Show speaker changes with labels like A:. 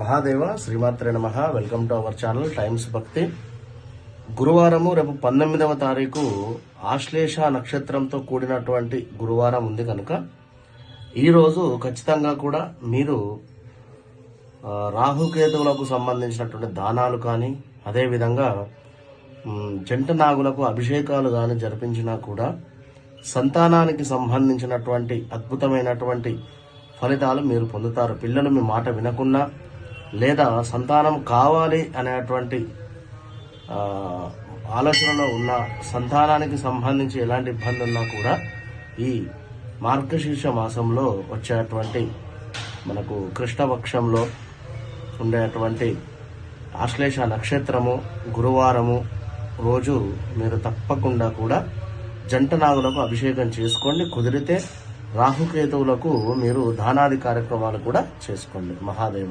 A: మహాదేవ శ్రీమాత్రే నమ. Welcome to our channel Times Bhakti గురువారము రేపు పంతొమ్మిదవ తారీఖు ఆశ్లేష నక్షత్రంతో కూడినటువంటి గురువారం ఉంది కనుక ఈరోజు ఖచ్చితంగా కూడా మీరు రాహుకేతువులకు సంబంధించినటువంటి దానాలు కానీ అదేవిధంగా జంట నాగులకు అభిషేకాలు కానీ జరిపించినా కూడా సంతానానికి సంబంధించినటువంటి అద్భుతమైనటువంటి ఫలితాలు మీరు పొందుతారు. పిల్లలు మీ మాట వినకున్నా లేదా సంతానం కావాలి అనేటువంటి ఆలోచనలో ఉన్న సంతానానికి సంబంధించి ఎలాంటి ఇబ్బంది ఉన్నా కూడా ఈ మార్గశీర్ష మాసంలో వచ్చేటువంటి మనకు కృష్ణపక్షంలో ఉండేటువంటి ఆశ్లేష నక్షత్రము గురువారము రోజు మీరు తప్పకుండా కూడా జంట నాగులకు అభిషేకం చేసుకోండి. కుదిరితే రాహుకేతువులకు మీరు దానాది కార్యక్రమాలు కూడా చేసుకోండి. మహాదేవ.